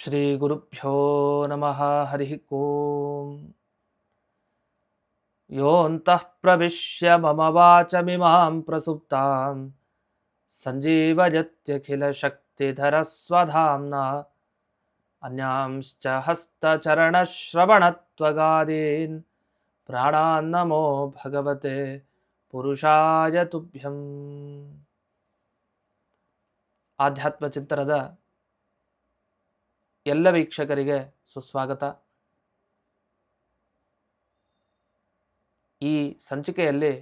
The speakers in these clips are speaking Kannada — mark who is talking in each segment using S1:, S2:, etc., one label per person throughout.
S1: श्रीगुरुभ्यो नमः हरिः ओम् योऽन्तः प्रविश्य मम वाचमिमां प्रसुप्तां सञ्जीवयत्यखिलशक्तिधरस्वधाम्ना अन्यांश्च हस्तचरणश्रवणत्वगादीन् प्राणान्नमो भगवते ಪುರುಷಾಯ ತುಭ್ಯಂ ಆಧ್ಯಾತ್ಮ ಚಿಂತನದ ಎಲ್ಲ ವೀಕ್ಷಕರಿಗೆ ಸುಸ್ವಾಗತ. ಈ ಸಂಚಿಕೆಯಲ್ಲಿ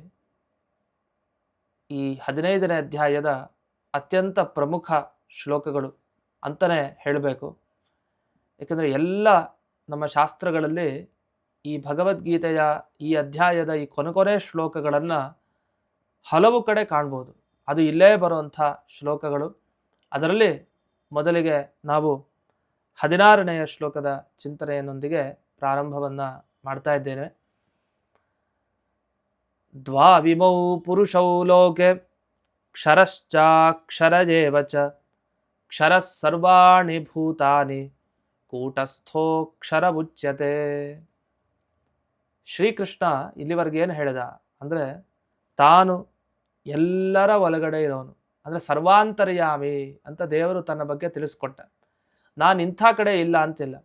S1: ಈ ಹದಿನೈದನೇ ಅಧ್ಯಾಯದ ಅತ್ಯಂತ ಪ್ರಮುಖ ಶ್ಲೋಕಗಳು ಅಂತಲೇ ಹೇಳಬೇಕು. ಏಕೆಂದರೆ ಎಲ್ಲ ನಮ್ಮ ಶಾಸ್ತ್ರಗಳಲ್ಲಿ ಈ ಭಗವದ್ಗೀತೆಯ ಈ ಅಧ್ಯಾಯದ ಈ ಕೊನೆ ಕೊನೆ ಶ್ಲೋಕಗಳನ್ನು ಹಲವು ಕಡೆ ಕಾಣ್ಬೋದು. ಅದು ಇಲ್ಲೇ ಬರುವಂಥ ಶ್ಲೋಕಗಳು. ಅದರಲ್ಲಿ ಮೊದಲಿಗೆ ನಾವು ಹದಿನಾರನೆಯ ಶ್ಲೋಕದ ಚಿಂತನೆಯೊಂದಿಗೆ ಪ್ರಾರಂಭವನ್ನು ಮಾಡ್ತಾ ಇದ್ದೇನೆ. ದ್ವಾವಿಮೌ ಪುರುಷೌ ಲೋಕೆ ಕ್ಷರಶ್ಚಾಕ್ಷರಯೇವ ಚ ಕ್ಷರ ಸರ್ವಾಣಿ ಭೂತಾನಿ ಕೂಟಸ್ಥೋಕ್ಷರ ಉಚ್ಯತೆ ಶ್ರೀಕೃಷ್ಣ ಇಲ್ಲಿವರೆಗೆ ಏನು ಹೇಳಿದ ಅಂದರೆ, ತಾನು ಎಲ್ಲರ ಒಳಗಡೆ ಇರೋನು, ಅಂದರೆ ಸರ್ವಾಂತರ್ಯಾಮಿ ಅಂತ ದೇವರು ತನ್ನ ಬಗ್ಗೆ ತಿಳಿಸ್ಕೊಟ್ಟ. ನಾನು ಇಂಥ ಕಡೆ ಇಲ್ಲ ಅಂತಿಲ್ಲ.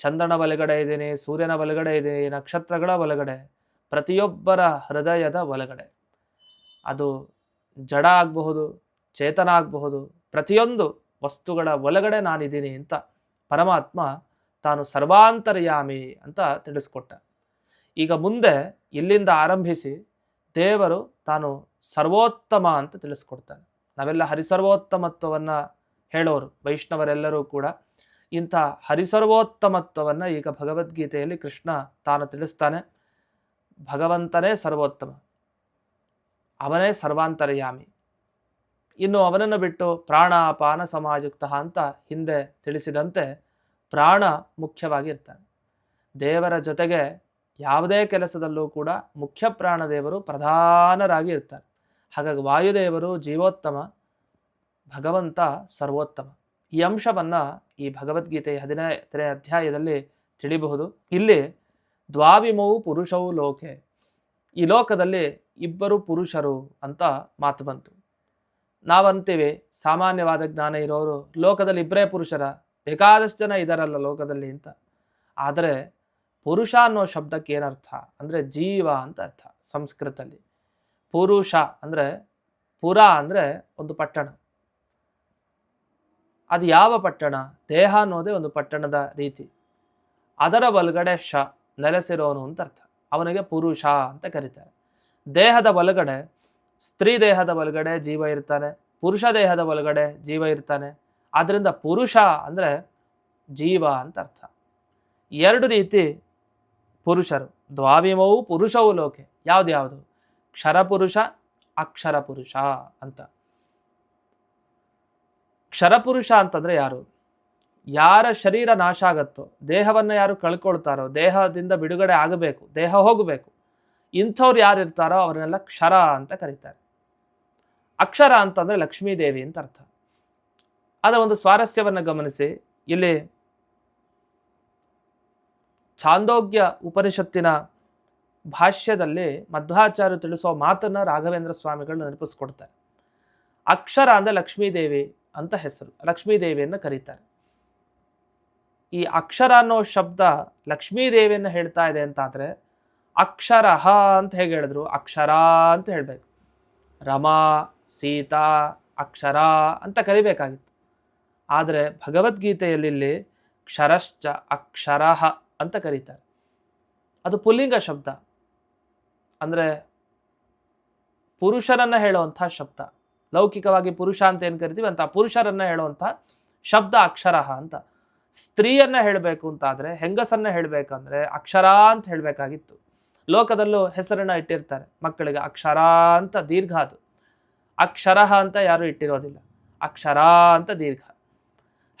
S1: ಚಂದ್ರನ ಬಲಗಡೆ ಇದ್ದೀನಿ, ಸೂರ್ಯನ ಬಲಗಡೆ ಇದ್ದೀನಿ, ನಕ್ಷತ್ರಗಳ ಬಲಗಡೆ, ಪ್ರತಿಯೊಬ್ಬರ ಹೃದಯದ ಒಳಗಡೆ ಅದು ಜಡ ಆಗಬಹುದು, ಚೇತನ ಆಗಬಹುದು, ಪ್ರತಿಯೊಂದು ವಸ್ತುಗಳ ಒಳಗಡೆ ನಾನಿದ್ದೀನಿ ಅಂತ ಪರಮಾತ್ಮ ತಾನು ಸರ್ವಾಂತರ್ಯಾಮಿ ಅಂತ ತಿಳಿಸ್ಕೊಟ್ಟ. ಈಗ ಮುಂದೆ ಇಲ್ಲಿಂದ ಆರಂಭಿಸಿ ದೇವರು ತಾನು ಸರ್ವೋತ್ತಮ ಅಂತ ತಿಳಿಸ್ಕೊಡ್ತಾನೆ. ನಾವೆಲ್ಲ ಹರಿಸರ್ವೋತ್ತಮತ್ವವನ್ನು ಹೇಳೋರು, ವೈಷ್ಣವರೆಲ್ಲರೂ ಕೂಡ ಇಂಥ ಹರಿಸರ್ವೋತ್ತಮತ್ವವನ್ನು ಈಗ ಭಗವದ್ಗೀತೆಯಲ್ಲಿ ಕೃಷ್ಣ ತಾನು ತಿಳಿಸ್ತಾನೆ. ಭಗವಂತನೇ ಸರ್ವೋತ್ತಮ. ಅವನೇ ಸರ್ವಾಂತರಯಾಮಿ. ಇನ್ನು ಅವನನ್ನು ಬಿಟ್ಟು ಪ್ರಾಣಾಪಾನ ಸಮಾಯುಕ್ತ ಅಂತ ಹಿಂದೆ ತಿಳಿಸಿದಂತೆ ಪ್ರಾಣ ಮುಖ್ಯವಾಗಿ ಇರ್ತಾನೆ ದೇವರ ಜೊತೆಗೆ ಯಾವುದೇ ಕೆಲಸದಲ್ಲೂ ಕೂಡ ಮುಖ್ಯ ಪ್ರಾಣದೇವರು ಪ್ರಧಾನರಾಗಿ ಇರ್ತಾರೆ ಹಾಗಾಗಿ ವಾಯುದೇವರು ಜೀವೋತ್ತಮ ಭಗವಂತ ಸರ್ವೋತ್ತಮ. ಈ ಅಂಶವನ್ನು ಈ ಭಗವದ್ಗೀತೆ ಹದಿನೈದನೇ ಅಧ್ಯಾಯದಲ್ಲಿ ತಿಳಿಬಹುದು. ಇಲ್ಲಿ ದ್ವಾವಿಮೌ ಪುರುಷವು ಲೋಕೆ. ಈ ಲೋಕದಲ್ಲಿ ಇಬ್ಬರು ಪುರುಷರು ಅಂತ ಮಾತು ಬಂತು. ನಾವಂತೀವಿ, ಸಾಮಾನ್ಯವಾದ ಜ್ಞಾನ ಇರೋರು, ಲೋಕದಲ್ಲಿ ಇಬ್ಬರೇ ಪುರುಷರ, ಬೇಕಾದಷ್ಟು ಜನ ಇದಾರಲ್ಲ ಲೋಕದಲ್ಲಿ ಅಂತ. ಆದರೆ ಪುರುಷ ಅನ್ನೋ ಶಬ್ದಕ್ಕೆ ಏನರ್ಥ ಅಂದರೆ ಜೀವ ಅಂತ ಅರ್ಥ ಸಂಸ್ಕೃತದಲ್ಲಿ. ಪುರುಷ ಅಂದರೆ ಪುರ ಅಂದರೆ ಒಂದು ಪಟ್ಟಣ. ಅದು ಯಾವ ಪಟ್ಟಣ? ದೇಹ ಅನ್ನೋದೇ ಒಂದು ಪಟ್ಟಣದ ರೀತಿ. ಅದರ ಬಲಗಡೆ ಶ, ನೆಲೆಸಿರೋನು ಅಂತ ಅರ್ಥ. ಅವನಿಗೆ ಪುರುಷ ಅಂತ ಕರೀತಾರೆ. ದೇಹದ ಬಲಗಡೆ, ಸ್ತ್ರೀ ದೇಹದ ಬಲಗಡೆ ಜೀವ ಇರ್ತಾನೆ, ಪುರುಷ ದೇಹದ ಒಳಗಡೆ ಜೀವ ಇರ್ತಾನೆ. ಆದ್ದರಿಂದ ಪುರುಷ ಅಂದರೆ ಜೀವ ಅಂತ ಅರ್ಥ. ಎರಡು ರೀತಿ ಪುರುಷರು. ದ್ವಾವಿಮವು ಪುರುಷವು ಲೋಕೆ. ಯಾವ್ದು ಕ್ಷರಪುರುಷ ಅಕ್ಷರ ಪುರುಷ ಅಂತ. ಕ್ಷರಪುರುಷ ಅಂತಂದ್ರೆ ಯಾರು? ಯಾರ ಶರೀರ ನಾಶ ಆಗತ್ತೋ, ದೇಹವನ್ನು ಯಾರು ಕಳ್ಕೊಳ್ತಾರೋ, ದೇಹದಿಂದ ಬಿಡುಗಡೆ ಆಗಬೇಕು, ದೇಹ ಹೋಗಬೇಕು, ಇಂಥವ್ರು ಯಾರು ಇರ್ತಾರೋ ಅವ್ರನ್ನೆಲ್ಲ ಕ್ಷರ ಅಂತ ಕರೀತಾರೆ. ಅಕ್ಷರ ಅಂತಂದ್ರೆ ಲಕ್ಷ್ಮೀದೇವಿ ಅಂತ ಅರ್ಥ. ಅದರ ಒಂದು ಸ್ವಾರಸ್ಯವನ್ನು ಗಮನಿಸಿ, ಇಲ್ಲಿ ಛಾಂದೋಗ್ಯ ಉಪನಿಷತ್ತಿನ ಭಾಷ್ಯದಲ್ಲಿ ಮಧ್ವಾಚಾರ್ಯ ತಿಳಿಸುವ ಮಾತನ್ನ ರಾಘವೇಂದ್ರ ಸ್ವಾಮಿಗಳು ನೆನಪಿಸ್ಕೊಡ್ತಾರೆ. ಅಕ್ಷರ ಅಂದರೆ ಲಕ್ಷ್ಮೀದೇವಿ ಅಂತ ಹೆಸರು, ಲಕ್ಷ್ಮೀದೇವಿಯನ್ನು ಕರೀತಾರೆ. ಈ ಅಕ್ಷರ ಅನ್ನೋ ಶಬ್ದ ಲಕ್ಷ್ಮೀದೇವಿಯನ್ನು ಹೇಳ್ತಾ ಇದೆ ಅಂತಾದರೆ ಅಕ್ಷರಹ ಅಂತ ಹೇಗೆ ಹೇಳಿದ್ರು? ಅಕ್ಷರ ಅಂತ ಹೇಳಬೇಕು. ರಮಾ, ಸೀತಾ, ಅಕ್ಷರ ಅಂತ ಕರಿಬೇಕಾಗಿತ್ತು. ಆದರೆ ಭಗವದ್ಗೀತೆಯಲ್ಲಿ ಕ್ಷರಶ್ಚ, ಅಕ್ಷರಹ ಅಂತ ಕರೀತಾರೆ. ಅದು ಪುಲ್ಲಿಂಗ ಶಬ್ದ. ಅಂದರೆ ಪುರುಷರನ್ನ ಹೇಳುವಂಥ ಶಬ್ದ. ಲೌಕಿಕವಾಗಿ ಪುರುಷ ಅಂತ ಏನು ಕರಿತೀವಿ ಅಂತ, ಪುರುಷರನ್ನ ಹೇಳುವಂಥ ಶಬ್ದ ಅಕ್ಷರ ಅಂತ. ಸ್ತ್ರೀಯನ್ನ ಹೇಳಬೇಕು ಅಂತಾದರೆ, ಹೆಂಗಸನ್ನ ಹೇಳಬೇಕಂದ್ರೆ ಅಕ್ಷರ ಅಂತ ಹೇಳಬೇಕಾಗಿತ್ತು. ಲೋಕದಲ್ಲೂ ಹೆಸರನ್ನ ಇಟ್ಟಿರ್ತಾರೆ ಮಕ್ಕಳಿಗೆ, ಅಕ್ಷರ ಅಂತ ದೀರ್ಘ ಅದು. ಅಕ್ಷರ ಅಂತ ಯಾರು ಇಟ್ಟಿರೋದಿಲ್ಲ. ಅಕ್ಷರ ಅಂತ ದೀರ್ಘ.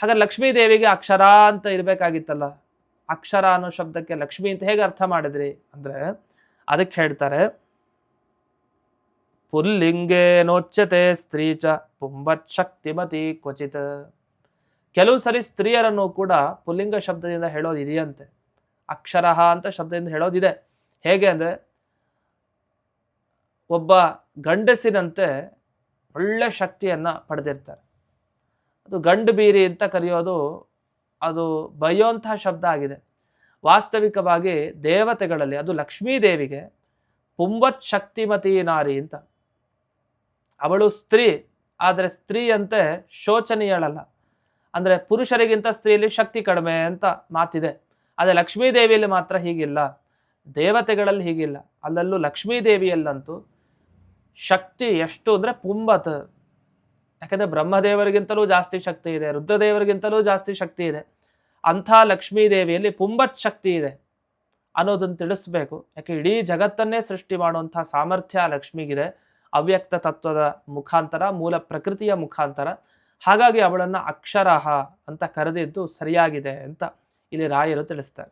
S1: ಹಾಗಾದ್ರೆ ಲಕ್ಷ್ಮೀ ದೇವಿಗೆ ಅಕ್ಷರ ಅಂತ ಇರಬೇಕಾಗಿತ್ತಲ್ಲ. ಅಕ್ಷರ ಅನ್ನೋ ಶಬ್ದಕ್ಕೆ ಲಕ್ಷ್ಮಿ ಅಂತ ಹೇಗೆ ಅರ್ಥ ಮಾಡಿದ್ರಿ? ಅಂದರೆ ಅದಕ್ಕೆ ಹೇಳ್ತಾರೆ ಪುಲ್ಲಿಂಗೇನೋಚ್ಯತೆ ಸ್ತ್ರೀ ಚ ಪುಂಬತ್ ಶಕ್ತಿಮತಿ ಕ್ವಚಿತ. ಕೆಲವು ಸರಿ ಸ್ತ್ರೀಯರನ್ನು ಕೂಡ ಪುಲ್ಲಿಂಗ ಶಬ್ದದಿಂದ ಹೇಳೋದು ಇದೆಯಂತೆ ಅಕ್ಷರಹ ಅಂತ ಶಬ್ದದಿಂದ ಹೇಳೋದಿದೆ. ಹೇಗೆ ಅಂದರೆ, ಒಬ್ಬ ಗಂಡಸಿನಂತೆ ಒಳ್ಳೆ ಶಕ್ತಿಯನ್ನು ಪಡೆದಿರ್ತಾರೆ. ಅದು ಗಂಡು ಬೀರಿ ಅಂತ ಕರೆಯೋದು, ಅದು ಬೈಯೋಂತಹ ಶಬ್ದ ಆಗಿದೆ. ವಾಸ್ತವಿಕವಾಗಿ ದೇವತೆಗಳಲ್ಲಿ, ಅದು ಲಕ್ಷ್ಮೀ ದೇವಿಗೆ ಪುಂಬತ್ ಶಕ್ತಿಮತಿ ನಾರಿ ಅಂತ. ಅವಳು ಸ್ತ್ರೀ, ಆದರೆ ಸ್ತ್ರೀಯಂತೆ ಶೋಚನೀಯಳಲ್ಲ. ಅಂದರೆ ಪುರುಷರಿಗಿಂತ ಸ್ತ್ರೀಯಲ್ಲಿ ಶಕ್ತಿ ಕಡಿಮೆ ಅಂತ ಮಾತಿದೆ. ಆದರೆ ಲಕ್ಷ್ಮೀ ದೇವಿಯಲ್ಲಿ ಮಾತ್ರ ಹೀಗಿಲ್ಲ. ದೇವತೆಗಳಲ್ಲಿ ಹೀಗಿಲ್ಲ. ಅಲ್ಲಲ್ಲೂ ಲಕ್ಷ್ಮೀ ದೇವಿಯಲ್ಲಂತೂ ಶಕ್ತಿ ಎಷ್ಟು ಅಂದರೆ ಪುಂಬತ್. ಯಾಕೆಂದರೆ ಬ್ರಹ್ಮದೇವರಿಗಿಂತಲೂ ಜಾಸ್ತಿ ಶಕ್ತಿ ಇದೆ, ರುದ್ರದೇವರಿಗಿಂತಲೂ ಜಾಸ್ತಿ ಶಕ್ತಿ ಇದೆ. ಅಂಥ ಲಕ್ಷ್ಮೀ ದೇವಿಯಲ್ಲಿ ಪುಂಬತ್ ಶಕ್ತಿ ಇದೆ ಅನ್ನೋದನ್ನು ತಿಳಿಸ್ಬೇಕು. ಯಾಕೆ ಇಡೀ ಜಗತ್ತನ್ನೇ ಸೃಷ್ಟಿ ಮಾಡುವಂಥ ಸಾಮರ್ಥ್ಯ ಲಕ್ಷ್ಮಿಗಿದೆ. ಅವ್ಯಕ್ತ ತತ್ವದ ಮುಖಾಂತರ, ಮೂಲ ಪ್ರಕೃತಿಯ ಮುಖಾಂತರ. ಹಾಗಾಗಿ ಅವಳನ್ನು ಅಕ್ಷರಹ ಅಂತ ಕರೆದಿದ್ದು ಸರಿಯಾಗಿದೆ ಅಂತ ಇಲ್ಲಿ ರಾಯರು ತಿಳಿಸ್ತಾರೆ.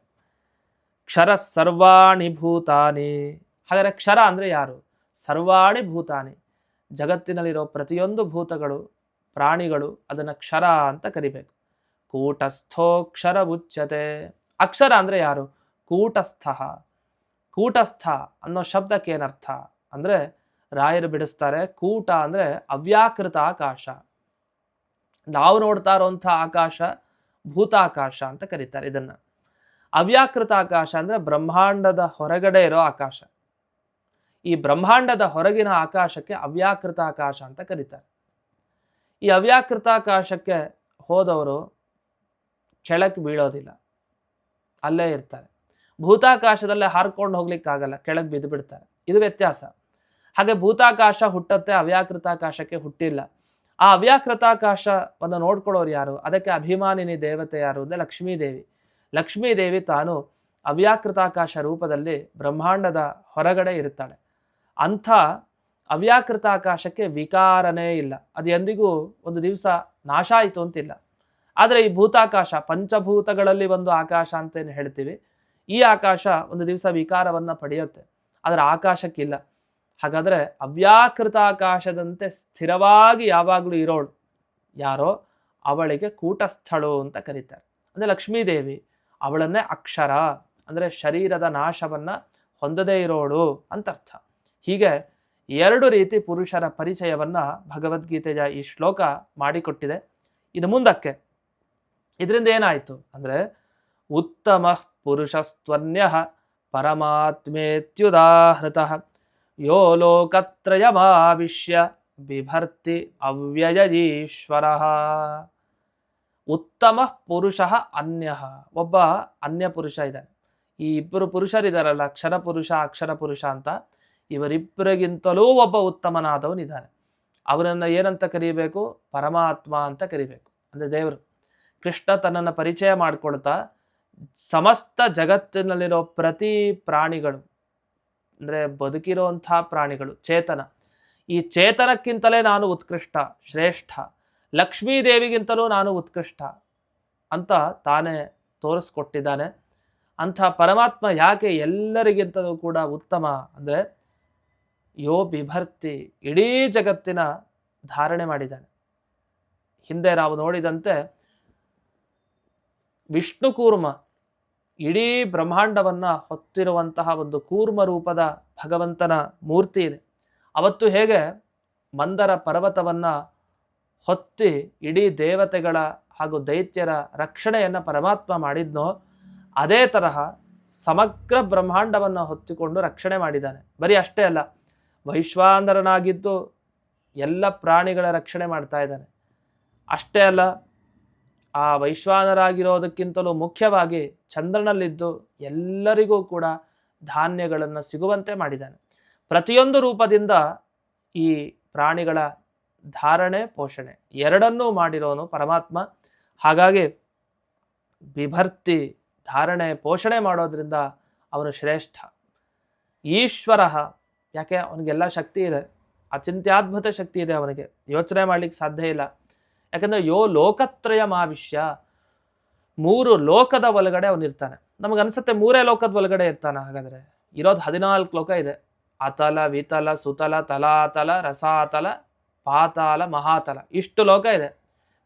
S1: ಕ್ಷರ ಸರ್ವಾಣಿ ಭೂತಾನಿ. ಹಾಗಾದರೆ ಕ್ಷರ ಅಂದರೆ ಯಾರು? ಸರ್ವಾಣಿ ಭೂತಾನಿ. ಜಗತ್ತಿನಲ್ಲಿರೋ ಪ್ರತಿಯೊಂದು ಭೂತಗಳು, ಪ್ರಾಣಿಗಳು ಅದನ್ನು ಕ್ಷರ ಅಂತ ಕರಿಬೇಕು. ಕೂಟಸ್ಥೋಕ್ಷರ ಉಚ್ಚತೆ ಅಕ್ಷರ ಅಂದರೆ ಯಾರು? ಕೂಟಸ್ಥ. ಕೂಟಸ್ಥ ಅನ್ನೋ ಶಬ್ದಕ್ಕೆ ಏನರ್ಥ? ಅಂದರೆ ರಾಯರು ಬಿಡಿಸ್ತಾರೆ. ಕೂಟ ಅಂದರೆ ಅವ್ಯಾಕೃತ ಆಕಾಶ. ನಾವು ನೋಡ್ತಾ ಇರೋಂಥ ಆಕಾಶ ಭೂತಾಕಾಶ ಅಂತ ಕರೀತಾರೆ ಇದನ್ನ. ಅವ್ಯಾಕೃತ ಆಕಾಶ ಅಂದರೆ ಬ್ರಹ್ಮಾಂಡದ ಹೊರಗಡೆ ಇರೋ ಆಕಾಶ. ಈ ಬ್ರಹ್ಮಾಂಡದ ಹೊರಗಿನ ಆಕಾಶಕ್ಕೆ ಅವ್ಯಾಕೃತ ಆಕಾಶ ಅಂತ ಕರೀತಾರೆ. ಈ ಅವ್ಯಾಕೃತ ಆಕಾಶಕ್ಕೆ ಹೋದವರು ಕೆಳಕ್ಕೆ ಬೀಳೋದಿಲ್ಲ. ಅಲ್ಲೇ ಇರ್ತಾರೆ. ಭೂತಾಕಾಶದಲ್ಲೇ ಹಾರ್ಕೊಂಡು ಹೋಗ್ಲಿಕ್ಕಾಗಲ್ಲ, ಕೆಳಗೆ ಬಿದ್ದು ಬಿಡ್ತಾರೆ ಇದು ವ್ಯತ್ಯಾಸ. ಹಾಗೆ ಭೂತಾಕಾಶ ಹುಟ್ಟತ್ತೆ, ಅವ್ಯಾಕೃತಾಕಾಶಕ್ಕೆ ಹುಟ್ಟಿಲ್ಲ. ಆ ಅವ್ಯಾಕೃತಾಕಾಶವನ್ನು ನೋಡ್ಕೊಳ್ಳೋರು ಯಾರು? ಅದಕ್ಕೆ ಅಭಿಮಾನಿನಿ ದೇವತೆ ಯಾರು ಅಂದರೆ ಲಕ್ಷ್ಮೀದೇವಿ. ಲಕ್ಷ್ಮೀದೇವಿ ತಾನು ಅವ್ಯಾಕೃತಾಕಾಶ ರೂಪದಲ್ಲಿ ಬ್ರಹ್ಮಾಂಡದ ಹೊರಗಡೆ ಇರುತ್ತಾಳೆ. ಅಂಥ ಅವ್ಯಾಕೃತಾಕಾಶಕ್ಕೆ ವಿಕಾರನೇ ಇಲ್ಲ. ಅದು ಎಂದಿಗೂ ಒಂದು ದಿವಸ ನಾಶ ಆಯಿತು ಅಂತಿಲ್ಲ. ಆದರೆ ಈ ಭೂತಾಕಾಶ, ಪಂಚಭೂತಗಳಲ್ಲಿ ಒಂದು ಆಕಾಶ ಅಂತೇನು ಹೇಳ್ತೀವಿ. ಈ ಆಕಾಶ ಒಂದು ದಿವಸ ವಿಕಾರವನ್ನು ಪಡೆಯುತ್ತೆ. ಆದರೆ ಆಕಾಶಕ್ಕಿಲ್ಲ. ಹಾಗಾದರೆ ಅವ್ಯಾಕೃತ ಆಕಾಶದಂತೆ ಸ್ಥಿರವಾಗಿ ಯಾವಾಗಲೂ ಇರೋಳು ಯಾರೋ ಅವಳಿಗೆ ಕೂಟಸ್ಥಳು ಅಂತ ಕರೀತಾರೆ. ಅಂದರೆ ಲಕ್ಷ್ಮೀದೇವಿ ಅವಳನ್ನೇ ಅಕ್ಷರ ಅಂದರೆ ಶರೀರದ ನಾಶವನ್ನು ಹೊಂದದೇ ಇರೋಳು ಅಂತ ಅರ್ಥ. ಹೀಗೆ ಎರಡು ರೀತಿ ಪುರುಷರ ಪರಿಚಯವನ್ನು ಭಗವದ್ಗೀತೆಯ ಈ ಶ್ಲೋಕ ಮಾಡಿಕೊಟ್ಟಿದೆ. ಇದು ಮುಂದಕ್ಕೆ ಇದರಿಂದ ಏನಾಯಿತು ಅಂದರೆ ಉತ್ತಮ ಪುರುಷಸ್ತ್ವನ್ಯ ಪರಮಾತ್ಮೇತ್ಯುದಾಹೃತ ಯೋ ಲೋಕತ್ರಯಮಾವಿಶ್ಯ ಬಿಭರ್ತಿ ಅವ್ಯಯ ಈಶ್ವರ ಉತ್ತಮ ಪುರುಷ ಅನ್ಯ ಒಬ್ಬ ಅನ್ಯ ಪುರುಷ ಇದ್ದಾನೆ. ಈ ಇಬ್ಬರು ಪುರುಷರಿದ್ದಾರಲ್ಲ ಅಕ್ಷರ ಪುರುಷ ಅಕ್ಷರ ಪುರುಷ ಅಂತ ಇವರಿಬ್ಬರಿಗಿಂತಲೂ ಒಬ್ಬ ಉತ್ತಮನಾದವನಿದ್ದಾನೆ ಅವನನ್ನು ಏನಂತ ಕರಿಬೇಕು? ಪರಮಾತ್ಮ ಅಂತ ಕರಿಬೇಕು. ಅಂದರೆ ದೇವರು. ಕೃಷ್ಣ ತನ್ನನ್ನು ಪರಿಚಯ ಮಾಡಿಕೊಳ್ತಾ, ಸಮಸ್ತ ಜಗತ್ತಿನಲ್ಲಿರೋ ಪ್ರತಿ ಪ್ರಾಣಿಗಳು ಅಂದರೆ ಬದುಕಿರುವಂಥ ಪ್ರಾಣಿಗಳು, ಚೇತನ. ಈ ಚೇತನಕ್ಕಿಂತಲೇ ನಾನು ಉತ್ಕೃಷ್ಟ, ಶ್ರೇಷ್ಠ. ಲಕ್ಷ್ಮೀ ದೇವಿಗಿಂತಲೂ ನಾನು ಉತ್ಕೃಷ್ಟ ಅಂತ ತಾನೇ ತೋರಿಸ್ಕೊಟ್ಟಿದ್ದಾನೆ. ಅಂಥ ಪರಮಾತ್ಮ ಯಾಕೆ ಎಲ್ಲರಿಗಿಂತಲೂ ಕೂಡ ಉತ್ತಮ ಅಂದರೆ ಯೋ ಬಿಭರ್ತಿ ಇಡೀ ಜಗತ್ತಿನ ಧಾರಣೆ ಮಾಡಿದ್ದಾನೆ. ಹಿಂದೆ ನಾವು ನೋಡಿದಂತೆ ವಿಷ್ಣು ಕೂರ್ಮ ಇಡೀ ಬ್ರಹ್ಮಾಂಡವನ್ನು ಹೊತ್ತಿರುವಂತಹ ಒಂದು ಕೂರ್ಮ ರೂಪದ ಭಗವಂತನ ಮೂರ್ತಿ ಇದೆ. ಅವತ್ತು ಹೇಗೆ ಮಂದರ ಪರ್ವತವನ್ನು ಹೊತ್ತಿ ಇಡೀ ದೇವತೆಗಳ ಹಾಗೂ ದೈತ್ಯರ ರಕ್ಷಣೆಯನ್ನು ಪರಮಾತ್ಮ ಮಾಡಿದ್ನೋ, ಅದೇ ತರಹ ಸಮಗ್ರ ಬ್ರಹ್ಮಾಂಡವನ್ನು ಹೊತ್ತಿಕೊಂಡು ರಕ್ಷಣೆ ಮಾಡಿದ್ದಾನೆ. ಬರೀ ಅಷ್ಟೇ ಅಲ್ಲ ವೈಶ್ವಾನರನಾಗಿದ್ದು ಎಲ್ಲ ಪ್ರಾಣಿಗಳ ರಕ್ಷಣೆ ಮಾಡ್ತಾ ಇದ್ದಾನೆ. ಅಷ್ಟೇ ಅಲ್ಲ ಆ ವೈಶ್ವಾನರಾಗಿರೋದಕ್ಕಿಂತಲೂ ಮುಖ್ಯವಾಗಿ ಚಂದ್ರನಲ್ಲಿದ್ದು ಎಲ್ಲರಿಗೂ ಕೂಡ ಧಾನ್ಯಗಳನ್ನು ಸಿಗುವಂತೆ ಮಾಡಿದ್ದಾನೆ. ಪ್ರತಿಯೊಂದು ರೂಪದಿಂದ ಈ ಪ್ರಾಣಿಗಳ ಧಾರಣೆ, ಪೋಷಣೆ ಎರಡನ್ನೂ ಮಾಡಿರೋನು ಪರಮಾತ್ಮ. ಹಾಗಾಗಿ ಬಿಭರ್ತಿ ಧಾರಣೆ, ಪೋಷಣೆ ಮಾಡೋದ್ರಿಂದ ಅವನು ಶ್ರೇಷ್ಠ. ಈಶ್ವರ, ಯಾಕೆ ಅವನಿಗೆಲ್ಲ ಶಕ್ತಿ ಇದೆ? ಅಚಿಂತ್ಯಾದ್ಭುತ ಶಕ್ತಿ ಇದೆ ಅವನಿಗೆ. ಯೋಚನೆ ಮಾಡ್ಲಿಕ್ಕೆ ಸಾಧ್ಯ ಇಲ್ಲ. ಯಾಕಂದ್ರೆ ಯೋ ಲೋಕತ್ರಯ ಮಹಾವಿಷ್ಯ ಮೂರು ಲೋಕದ ಒಳಗಡೆ ಅವನಿರ್ತಾನೆ ನಮಗನ್ಸುತ್ತೆ ಮೂರೇ ಲೋಕದ ಒಳಗಡೆ ಇರ್ತಾನೆ, ಹಾಗಾದ್ರೆ ಇರೋದು ಹದಿನಾಲ್ಕು ಲೋಕ ಇದೆ. ಅತಲ ವಿತಲ, ಸುತಲ ತಲಾತಲ ರಸಾತಲ, ಪಾತಾಲ, ಮಹಾತಲ, ಇಷ್ಟು ಲೋಕ ಇದೆ.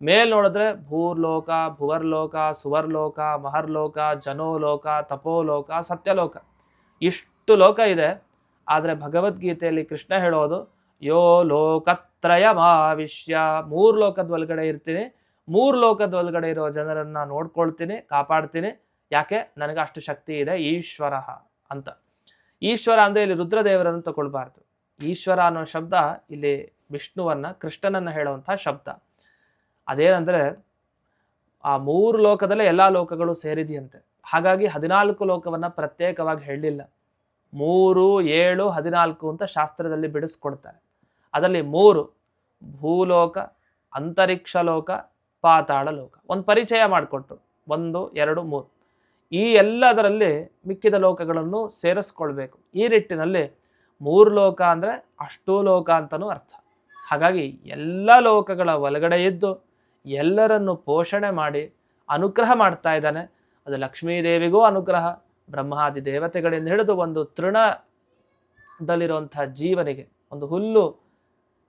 S1: ಮೇಲ್ ನೋಡಿದ್ರೆ ಭೂರ್ಲೋಕ, ಭುವರ್ಲೋಕ, ಸುವರ್ಲೋಕ, ಮಹರ್ಲೋಕ, ಜನೋಲೋಕ, ತಪೋಲೋಕ, ಸತ್ಯಲೋಕ, ಇಷ್ಟು ಲೋಕ ಇದೆ. ಆದರೆ ಭಗವದ್ಗೀತೆಯಲ್ಲಿ ಕೃಷ್ಣ ಹೇಳೋದು, ಯೋ ಲೋಕತ್ರಯಮಾವಿಶ್ಯ ಮೂರು ಲೋಕದ ಒಳಗಡೆ ಇರ್ತೀನಿ. ಮೂರು ಲೋಕದ ಒಳಗಡೆ ಇರೋ ಜನರನ್ನ ನೋಡ್ಕೊಳ್ತೀನಿ, ಕಾಪಾಡ್ತೀನಿ. ಯಾಕೆ? ನನಗೆ ಅಷ್ಟು ಶಕ್ತಿ ಇದೆ, ಈಶ್ವರ ಅಂತ. ಈಶ್ವರ ಅಂದ್ರೆ ಇಲ್ಲಿ ರುದ್ರದೇವರನ್ನು ತಗೊಳ್ಬಾರ್ದು. ಈಶ್ವರ ಅನ್ನೋ ಶಬ್ದ ಇಲ್ಲಿ ವಿಷ್ಣುವನ್ನ, ಕೃಷ್ಣನನ್ನ ಹೇಳುವಂತಹ ಶಬ್ದ. ಅದೇನಂದ್ರೆ, ಆ ಮೂರು ಲೋಕದಲ್ಲೇ ಎಲ್ಲಾ ಲೋಕಗಳು ಸೇರಿದೆಯಂತೆ. ಹಾಗಾಗಿ ಹದಿನಾಲ್ಕು ಲೋಕವನ್ನ ಪ್ರತ್ಯೇಕವಾಗಿ ಹೇಳಲಿಲ್ಲ ಮೂರು, ಏಳು, ಹದಿನಾಲ್ಕು ಅಂತ ಶಾಸ್ತ್ರದಲ್ಲಿ ಬಿಡಿಸ್ಕೊಡ್ತಾರೆ. ಅದರಲ್ಲಿ ಮೂರು, ಭೂಲೋಕ, ಅಂತರಿಕ್ಷ ಲೋಕ, ಪಾತಾಳ ಲೋಕ. ಒಂದು ಪರಿಚಯ ಮಾಡಿಕೊಟ್ರು. ಒಂದು, ಎರಡು, ಮೂರು. ಈ ಎಲ್ಲದರಲ್ಲಿ ಮಿಕ್ಕಿದ ಲೋಕಗಳನ್ನು ಸೇರಿಸ್ಕೊಳ್ಬೇಕು. ಈ ನಿಟ್ಟಿನಲ್ಲಿ ಮೂರು ಲೋಕ ಅಂದರೆ ಅಷ್ಟೂ ಲೋಕ ಅಂತಲೂ ಅರ್ಥ. ಹಾಗಾಗಿ ಎಲ್ಲ ಲೋಕಗಳ ಒಳಗಡೆ ಇದ್ದು ಎಲ್ಲರನ್ನು ಪೋಷಣೆ ಮಾಡಿ ಅನುಗ್ರಹ ಮಾಡ್ತಾ ಇದ್ದಾನೆ. ಅದು ಲಕ್ಷ್ಮೀದೇವಿಗೂ ಅನುಗ್ರಹ ಬ್ರಹ್ಮಾದಿ ದೇವತೆಗಳಿಂದ ಹಿಡಿದು ಒಂದು ತೃಣದಲ್ಲಿರುವಂತಹ ಜೀವನಿಗೆ, ಒಂದು ಹುಲ್ಲು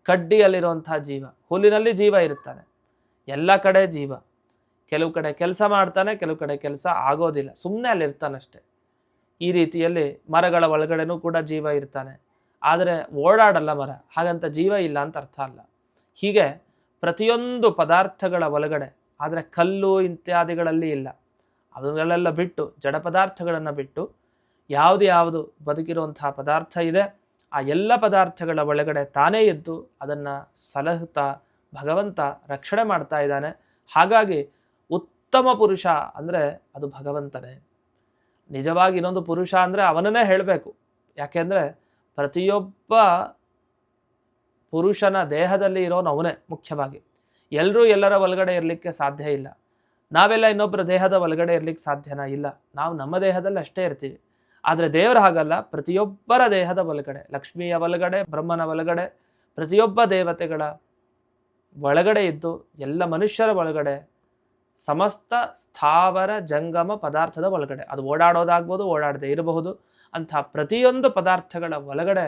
S1: ಕಡ್ಡಿಯಲ್ಲಿರುವಂತಹ ಜೀವ, ಹುಲ್ಲಿನಲ್ಲಿ ಜೀವ ಇರುತ್ತಾನೆ. ಎಲ್ಲ ಕಡೆ ಜೀವ. ಕೆಲವು ಕಡೆ ಕೆಲಸ ಮಾಡ್ತಾನೆ, ಕೆಲವು ಕಡೆ ಕೆಲಸ ಆಗೋದಿಲ್ಲ. ಸುಮ್ಮನೆ ಅಲ್ಲಿ ಇರ್ತಾನಷ್ಟೆ ಈ ರೀತಿಯಲ್ಲಿ ಮರಗಳ ಒಳಗಡೆನೂ ಕೂಡ ಜೀವ ಇರ್ತಾನೆ. ಆದರೆ ಓಡಾಡಲ್ಲ ಮರ, ಹಾಗಂತ ಜೀವ ಇಲ್ಲ ಅಂತ ಅರ್ಥ ಅಲ್ಲ. ಹೀಗೆ ಪ್ರತಿಯೊಂದು ಪದಾರ್ಥಗಳ ಒಳಗಡೆ, ಆದರೆ ಕಲ್ಲು ಇತ್ಯಾದಿಗಳಲ್ಲಿ ಇಲ್ಲ. ಅದನ್ನೆಲ್ಲ ಬಿಟ್ಟು ಜಡ ಪದಾರ್ಥಗಳನ್ನು ಬಿಟ್ಟು, ಯಾವುದು ಯಾವುದು ಬದುಕಿರುವಂತಹ ಪದಾರ್ಥ ಇದೆ ಆ ಎಲ್ಲ ಪದಾರ್ಥಗಳ ಒಳಗಡೆ ತಾನೇ ಇದ್ದು ಅದನ್ನು ಸಲಹುತ್ತಾ, ಭಗವಂತ ರಕ್ಷಣೆ ಮಾಡ್ತಾ ಇದ್ದಾನೆ. ಹಾಗಾಗಿ ಉತ್ತಮ ಪುರುಷ ಅಂದರೆ ಅದು ಭಗವಂತನೇ. ನಿಜವಾಗಿ ಇನ್ನೊಂದು ಪುರುಷ ಅಂದರೆ ಅವನನ್ನೇ ಹೇಳಬೇಕು. ಯಾಕೆಂದರೆ ಪ್ರತಿಯೊಬ್ಬ ಪುರುಷನ ದೇಹದಲ್ಲಿ ಇರೋನು ಅವನೇ ಮುಖ್ಯವಾಗಿ. ಎಲ್ಲರೂ ಎಲ್ಲರ ಒಳಗಡೆ ಇರಲಿಕ್ಕೆ ಸಾಧ್ಯ ಇಲ್ಲ. ನಾವೆಲ್ಲ ಇನ್ನೊಬ್ಬರ ದೇಹದ ಒಳಗಡೆ ಇರಲಿಕ್ಕೆ ಸಾಧ್ಯನ ಇಲ್ಲ. ನಾವು ನಮ್ಮ ದೇಹದಲ್ಲಿ ಅಷ್ಟೇ ಇರ್ತೀವಿ. ಆದರೆ ದೇವರ ಹಾಗಲ್ಲ, ಪ್ರತಿಯೊಬ್ಬರ ದೇಹದ ಒಳಗಡೆ ಲಕ್ಷ್ಮಿಯ ಒಳಗಡೆ ಬ್ರಹ್ಮನ ಒಳಗಡೆ ಪ್ರತಿಯೊಬ್ಬ ದೇವತೆಗಳ ಒಳಗಡೆ ಇದ್ದು, ಎಲ್ಲ ಮನುಷ್ಯರ ಒಳಗಡೆ, ಸಮಸ್ತ ಸ್ಥಾವರ ಜಂಗಮ ಪದಾರ್ಥದ ಒಳಗಡೆ, ಅದು ಓಡಾಡೋದಾಗ್ಬೋದು, ಓಡಾಡದೆ ಇರಬಹುದು, ಅಂಥ ಪ್ರತಿಯೊಂದು ಪದಾರ್ಥಗಳ ಒಳಗಡೆ